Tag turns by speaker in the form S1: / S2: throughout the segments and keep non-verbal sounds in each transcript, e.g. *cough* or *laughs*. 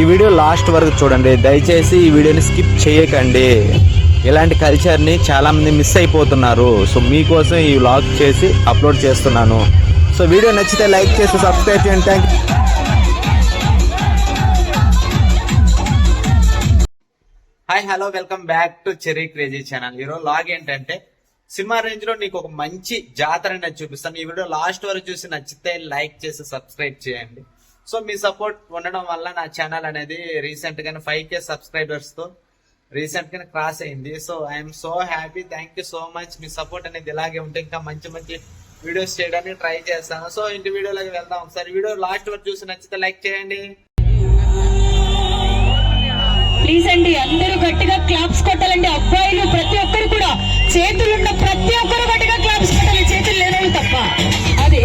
S1: ఈ video last వరకు చూడండి. దయచేసి ఈ వీడియోని స్కిప్ చేయకండి. ఇలాంటి కల్చర్ని చాలామంది మిస్ అయిపోతున్నారు. సో మీకోసం ఈ వ్లాగ్ చేసి అప్లోడ్ చేస్తున్నాను. సో వీడియో నచ్చితే లైక్ చేసి సబ్స్క్రైబ్ చేయండి. Thank hi hello welcome back to Cherry Crazy channel ఈరోజు లాగ్ ఏంటంటే సినిమా రేంజ్లో నీకు ఒక మంచి జాతర అనేది చూపిస్తాను ఈ వీడియో లాస్ట్ వరకు చూసి నచ్చితే లైక్ చేసి సబ్స్క్రైబ్ చేయండి. సో మీ సపోర్ట్ ఉండడం వల్ల నా ఛానల్ అనేది రీసెంట్ గానే ఫైవ్ కే సబ్స్క్రైబర్స్తో రీసెంట్ గానే క్రాస్ అయింది. So I'm so happy thank you so much me support అనేది ఇలాగే ఉంటే ఇంకా మంచి మంచి వీడియోస్ చేయడానికి ట్రై చేస్తాను. సో ఇంటి వీడియోలోకి వెళ్దాం. ఒకసారి వీడియో లాస్ట్ వరకు చూసి నచ్చితే లైక్ చేయండి.
S2: ప్లీజ్ అండి అందరూ గట్టిగా క్లాప్స్ కొట్టాలండి. అబ్బాయిలు ప్రతి ఒక్కరు కూడా చేతులున్న ప్రతి ఒక్కరు గట్టిగా క్లాప్స్ కొట్టాలి. చేతులు లేదని తప్ప. అది.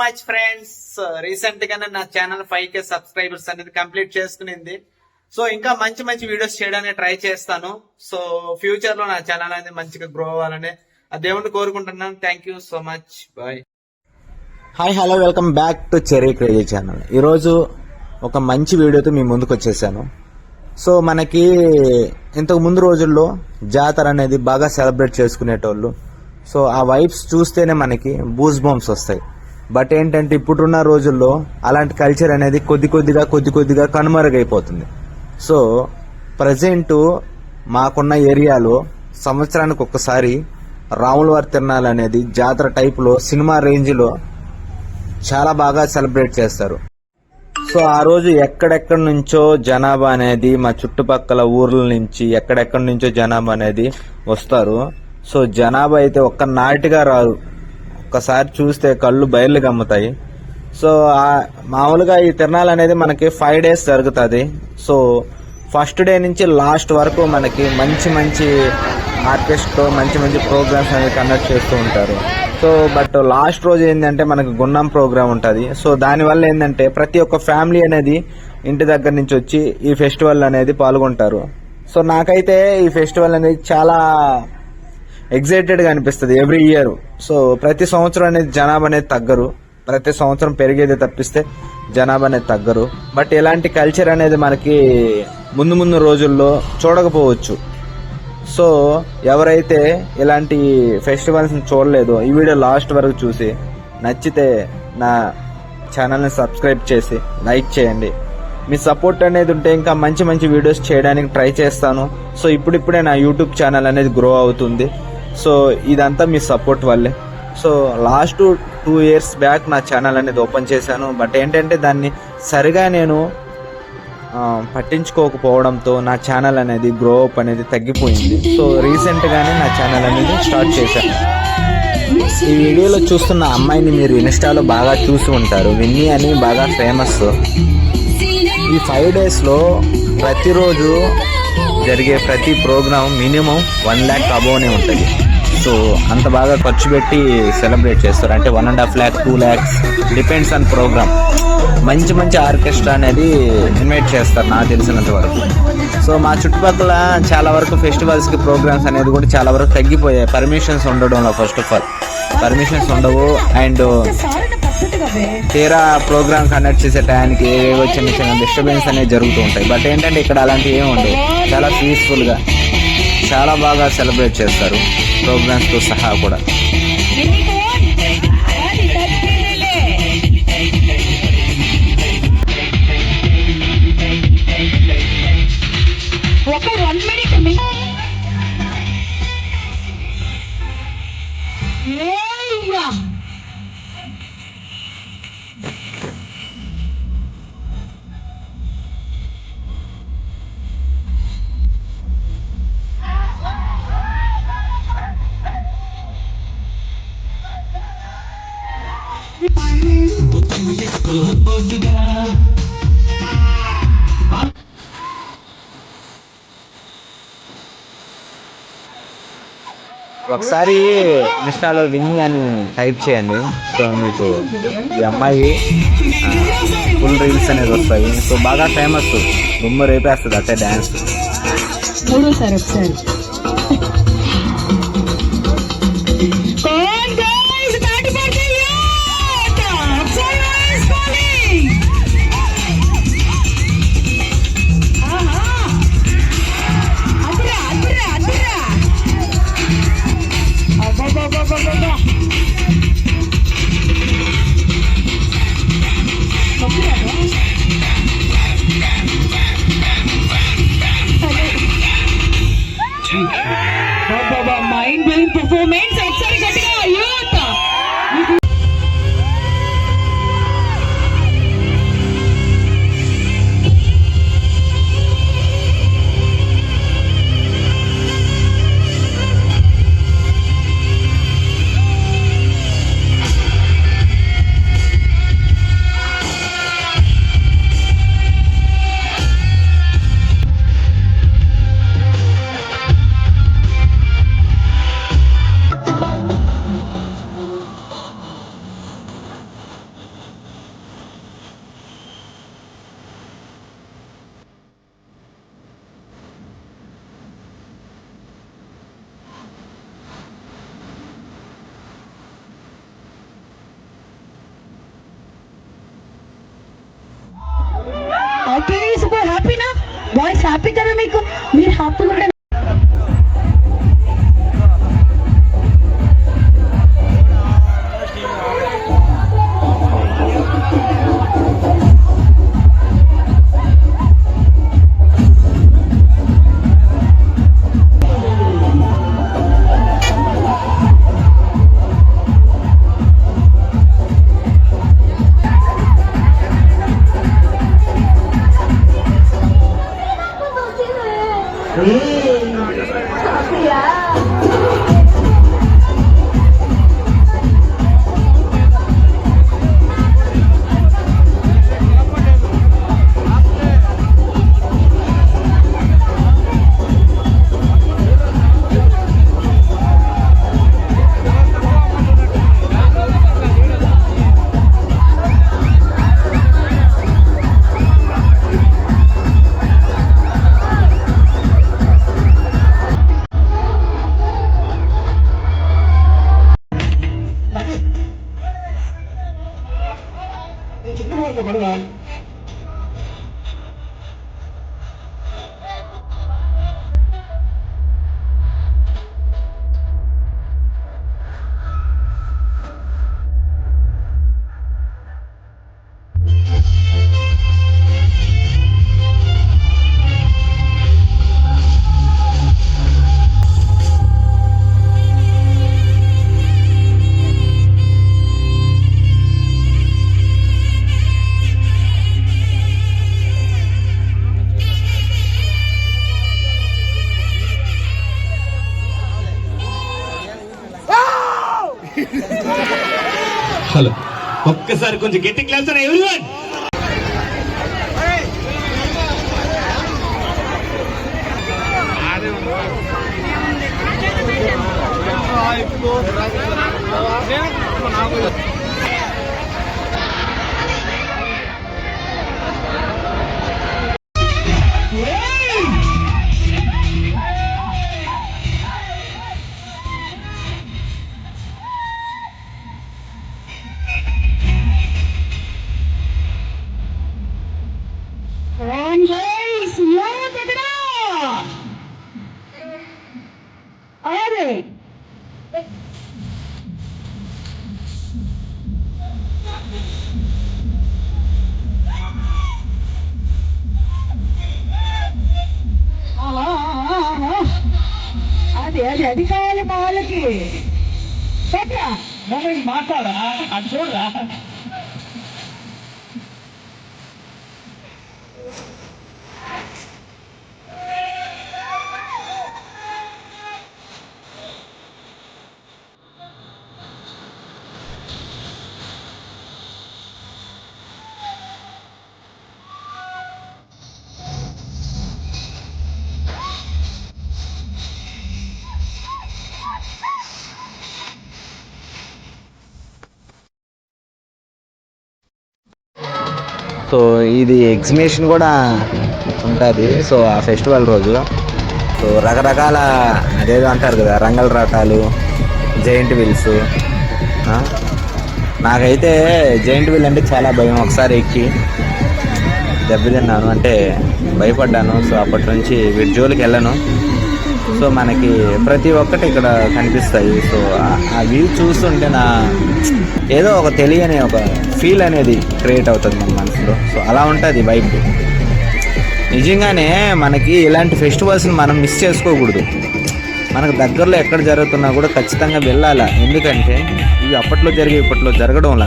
S1: Much friends. రీసెంట్ గానే నా ఛానల్ ఫైవ్ కే సబ్స్క్రైబర్స్ అనేది కంప్లీట్ చేసుకునింది. సో ఇంకా మంచి మంచి వీడియోస్ చేయడానికి ట్రై చేస్తాను. సో ఫ్యూచర్లో నా ఛానల్ అనేది మంచిగా గ్రో అవ్వాలని ఆ దేవుణ్ణి కోరుకుంటున్నాను. Thank you so much bye hi hello welcome back to Cherry Crazy channel ఈరోజు ఒక మంచి వీడియోతో మీ ముందుకు వచ్చేసాను. సో మనకి ఇంతకు ముందు రోజుల్లో జాతర అనేది బాగా సెలబ్రేట్ చేసుకునేటోళ్ళు. సో ఆ వైబ్స్ చూస్తేనే మనకి బూస్ బాంబ్స్ వస్తాయి. బట్ ఏంటంటే ఇప్పుడున్న రోజుల్లో అలాంటి కల్చర్ అనేది కొద్ది కొద్దిగా కొద్ది కొద్దిగా కనుమరుగైపోతుంది. సో ప్రజెంట్ మాకున్న ఏరియాలో సంవత్సరానికి ఒక్కసారి రాములవారి తిరణాలు అనేది జాతర టైపులో సినిమా రేంజ్లో చాలా బాగా సెలబ్రేట్ చేస్తారు. సో ఆ రోజు ఎక్కడెక్కడి నుంచో జనాభా అనేది మా చుట్టుపక్కల ఊర్ల నుంచి ఎక్కడెక్కడి నుంచో జనాభా అనేది వస్తారు. సో జనాభా అయితే ఒక్క నాటిగా రాదు. ఒక్కసారి చూస్తే కళ్ళు బయర్లు గమ్ముతాయి. సో మామూలుగా ఈ తిరణాలు అనేది మనకి ఫైవ్ డేస్ జరుగుతుంది. సో ఫస్ట్ డే నుంచి లాస్ట్ వరకు మనకి మంచి మంచి ఆర్కెస్ట్రా మంచి మంచి ప్రోగ్రామ్స్ అనేవి కండక్ట్ చేస్తూ ఉంటారు. సో బట్ లాస్ట్ రోజు ఏంటంటే మనకి గున్నం ప్రోగ్రామ్ ఉంటుంది. సో దానివల్ల ఏంటంటే ప్రతి ఒక్క ఫ్యామిలీ అనేది ఇంటి దగ్గర నుంచి వచ్చి ఈ ఫెస్టివల్ అనేది పాల్గొంటారు. సో నాకైతే ఈ ఫెస్టివల్ అనేది చాలా ఎగ్జైటెడ్గా అనిపిస్తుంది ఎవ్రీ ఇయర్ సో ప్రతి సంవత్సరం అనేది జనాభా అనేది తగ్గరు. ప్రతి సంవత్సరం పెరిగేది తప్పిస్తే జనాభా అనేది తగ్గరు. బట్ ఇలాంటి కల్చర్ అనేది మనకి ముందు ముందు రోజుల్లో చూడకపోవచ్చు. సో ఎవరైతే ఇలాంటి ఫెస్టివల్స్ని చూడలేదో ఈ వీడియో లాస్ట్ వరకు చూసి నచ్చితే నా ఛానల్ని సబ్స్క్రైబ్ చేసి లైక్ చేయండి. మీ సపోర్ట్ అనేది ఉంటే ఇంకా మంచి మంచి వీడియోస్ చేయడానికి ట్రై చేస్తాను. సో ఇప్పుడిప్పుడే నా యూట్యూబ్ ఛానల్ అనేది గ్రో అవుతుంది. సో ఇదంతా మీ సపోర్ట్ వల్లే. So last two years back నా ఛానల్ అనేది ఓపెన్ చేశాను. బట్ ఏంటంటే దాన్ని సరిగా నేను పట్టించుకోకపోవడంతో నా ఛానల్ అనేది గ్రో అప్ అనేది తగ్గిపోయింది. సో రీసెంట్గానే నా ఛానల్ అనేది స్టార్ట్ చేశాను. ఈ వీడియోలో చూస్తున్న అమ్మాయిని మీరు ఇన్స్టాలో బాగా చూసి ఉంటారు. విన్నీ అని బాగా ఫేమస్ ఈ ఫైవ్ డేస్లో ప్రతిరోజు జరిగే ప్రతి ప్రోగ్రామ్ మినిమం వన్ ల్యాక్ అబోనే ఉంటుంది. సో అంత బాగా ఖర్చు పెట్టి సెలబ్రేట్ చేస్తారు. అంటే one and half lakh two lakhs depends on programme మంచి మంచి ఆర్కెస్ట్రా అనేది ఇన్వైట్ చేస్తారు నాకు తెలిసినంత వరకు. సో మా చుట్టుపక్కల చాలా వరకు ఫెస్టివల్స్కి ప్రోగ్రామ్స్ అనేది కూడా చాలా వరకు తగ్గిపోయాయి. పర్మిషన్స్ ఉండడంలో ఫస్ట్ ఆఫ్ ఆల్ పర్మిషన్స్ ఉండవు. అండ్ తీరా ప్రోగ్రామ్ కండక్ట్ చేసే టైంకి ఏవేవో చిన్న చిన్న డిస్టర్బెన్స్ అనేవి జరుగుతూ ఉంటాయి. బట్ ఏంటంటే ఇక్కడ అలాంటివి ఏమి ఉండవు. చాలా పీస్ఫుల్గా చాలా బాగా సెలబ్రేట్ చేస్తారు ప్రోగ్రామ్స్తో సహా కూడా. ఒకసారి ఇన్స్టాలో విని అని టైప్ చేయండి. సో మీకు ఈ అమ్మాయి ఫుల్ రీల్స్ అనేది వస్తాయి. సో బాగా ఫేమస్ దుమ్ము రేపేస్తుంది అట్టే డ్యాన్స్
S2: మూడోసారి ఒకసారి. *laughs* Baba, mind-blowing performance. Voice happy కదా మీకు? మీరు హ్యాపీగా தொடர்ந்து
S3: பண்ணுங்கள் సార్ కొంచెం గట్టి క్లాస్ ఎవ్రీవన్
S2: అది అది కావాలి మా వాళ్ళకి సత్య
S3: అది చూడరా?
S1: సో ఇది ఎగ్జిబిషన్ కూడా ఉంటుంది. సో ఆ ఫెస్టివల్ రోజు. సో రకరకాల అదేదో అంటారు కదా రంగల రాటాలు జైంట్ వీల్స్ నాకైతే జైంట్ వీల్ అంటే చాలా భయం. ఒకసారి ఎక్కి దెబ్బతిన్నాను. అంటే భయపడ్డాను. సో అప్పటి నుంచి వీటి జోలికి వెళ్ళను. సో మనకి ప్రతి ఒక్కటి ఇక్కడ కనిపిస్తాయి. సో ఆ- వ్యూ చూస్తుంటే నా ఏదో ఒక తెలియని ఒక ఫీల్ అనేది క్రియేట్ అవుతుంది మన మనసులో. సో అలా ఉంటుంది వైబ్ నిజంగానే మనకి ఇలాంటి ఫెస్టివల్స్ని మనం మిస్ చేసుకోకూడదు. మనకు దగ్గరలో ఎక్కడ జరుగుతున్నా కూడా ఖచ్చితంగా వెళ్ళాలా? ఎందుకంటే ఇవి అప్పట్లో జరిగే ఇప్పట్లో జరగడంలా.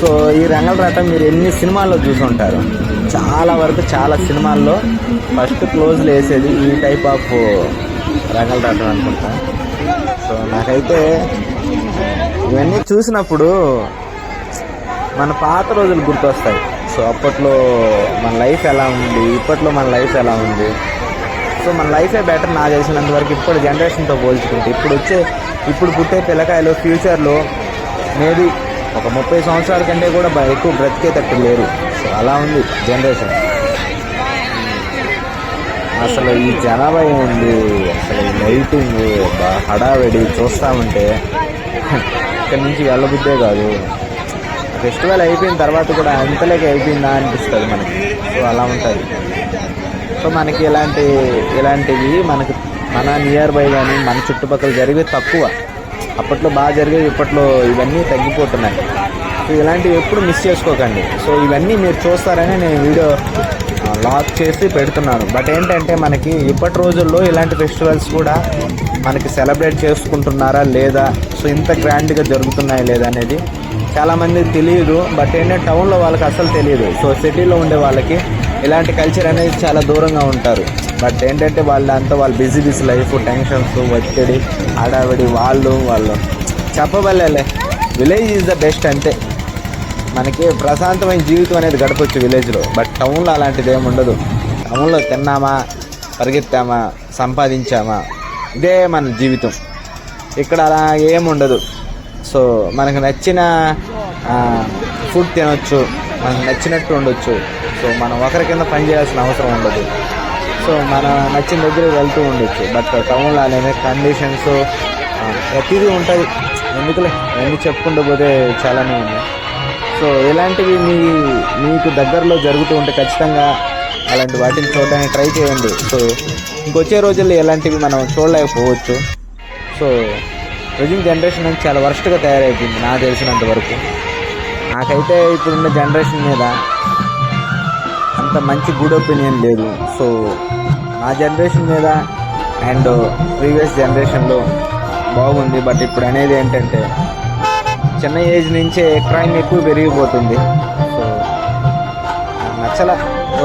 S1: సో ఈ రంగలరాట మీరు ఎన్ని సినిమాల్లో చూసి ఉంటారు చాలా వరకు చాలా సినిమాల్లో ఫస్ట్ క్లోజ్లు వేసేది ఈ టైప్ ఆఫ్ రంగల రాటం అనుకుంటా. సో నాకైతే ఇవన్నీ చూసినప్పుడు మన పాత రోజులు గుర్తొస్తాయి. సో అప్పట్లో మన లైఫ్ ఎలా ఉంది ఇప్పట్లో మన లైఫ్ ఎలా ఉంది. సో మన లైఫే బెటర్ నాకు తెలిసినంత వరకు ఇప్పుడు జనరేషన్తో పోల్చుకుంటే ఇప్పుడు వచ్చే ఇప్పుడు పుట్టే పిల్లకాయలు ఫ్యూచర్లో మేబీ ఒక ముప్పై సంవత్సరాల కంటే కూడా బా- ఎక్కువ బ్రతికేటట్టు లేరు సో అలా ఉంది జనరేషన్. అసలు ఈ జనాభా ఉంది అసలు ఈ లైటింగ్ హడావిడి చూస్తామంటే ఇక్కడి నుంచి వెళ్ళబుద్దే కాదు. ఫెస్టివల్ అయిపోయిన తర్వాత కూడా అంతలేక అయిపోయిందా అనిపిస్తుంది మనకి. సో అలా ఉంటుంది. సో మనకి ఇలాంటి ఇలాంటివి మనకి మన నియర్ బై కానీ మన చుట్టుపక్కల జరిగే తక్కువ. అప్పట్లో బాగా జరిగేవి ఇప్పట్లో ఇవన్నీ తగ్గిపోతున్నాయి. సో ఇలాంటివి ఎప్పుడు మిస్ చేసుకోకండి. సో ఇవన్నీ మీరు చూస్తారని నేను వీడియో లాక్ చేసి పెడుతున్నాను. బట్ ఏంటంటే మనకి ఇప్పటి రోజుల్లో ఇలాంటి ఫెస్టివల్స్ కూడా మనకి సెలబ్రేట్ చేసుకుంటున్నారా లేదా సో ఇంత గ్రాండ్గా జరుగుతున్నాయి లేదా అనేది చాలామంది తెలియదు బట్ ఏంటంటే టౌన్లో వాళ్ళకి అసలు తెలియదు సో సిటీలో ఉండే వాళ్ళకి ఇలాంటి కల్చర్ అనేది చాలా దూరంగా ఉంటారు. బట్ ఏంటంటే వాళ్ళ అంతా వాళ్ళు బిజీ బిజీ లైఫ్ టెన్షన్స్ ఒత్తిడి ఆడావిడి వాళ్ళు వాళ్ళు. చెప్పబల్లేలే. విలేజ్ ఈజ్ ద బెస్ట్ అంతే. మనకి ప్రశాంతమైన జీవితం అనేది గడపచ్చు విలేజ్లో బట్ టౌన్లో అలాంటిది ఏమి ఉండదు. టౌన్లో తిన్నామా పరిగెత్తామా సంపాదించామా ఇదే మన జీవితం. ఇక్కడ అలా ఏముండదు సో మనకు నచ్చిన ఫుడ్ తినొచ్చు. మనకు నచ్చినట్టు ఉండొచ్చు. సో మనం ఒకరి కింద పని చేయాల్సిన అవసరం ఉండదు. సో మన నచ్చిన దగ్గర వెళ్తూ ఉండొచ్చు. బట్ టౌన్లో అనేది కండిషన్స్ ప్రతిదీ ఉంటుంది. ఎందుకులే? ఎన్ని చెప్పుకుంటూ పోతే చాలానే ఉంది సో ఇలాంటివి మీ మీకు దగ్గరలో జరుగుతూ ఉంటే ఖచ్చితంగా అలాంటి వాటిని చూడడానికి ట్రై చేయండి. సో ఇంకొచ్చే రోజుల్లో ఇలాంటివి మనం చూడలేకపోవచ్చు. సో ప్రజెంట్ జనరేషన్ అనేది చాలా వరస్ట్గా తయారైపోయింది నాకు తెలిసినంత వరకు. నాకైతే ఇప్పుడున్న జనరేషన్ మీద అంత మంచి గుడ్ ఒపీనియన్ లేదు. సో నా జనరేషన్ మీద అండ్ ప్రీవియస్ జనరేషన్లో బాగుంది. బట్ ఇప్పుడు అనేది ఏంటంటే చిన్న ఏజ్ నుంచే క్రైమ్ ఎక్కువ పెరిగిపోతుంది. So నచ్చల.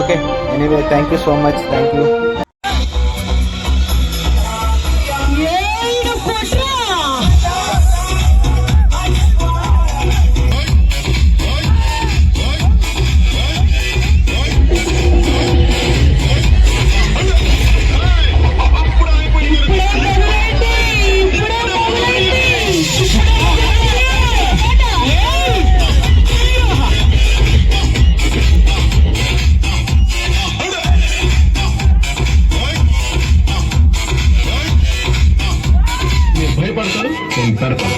S1: Okay anyway thank you so much thank you
S2: i don't incredible.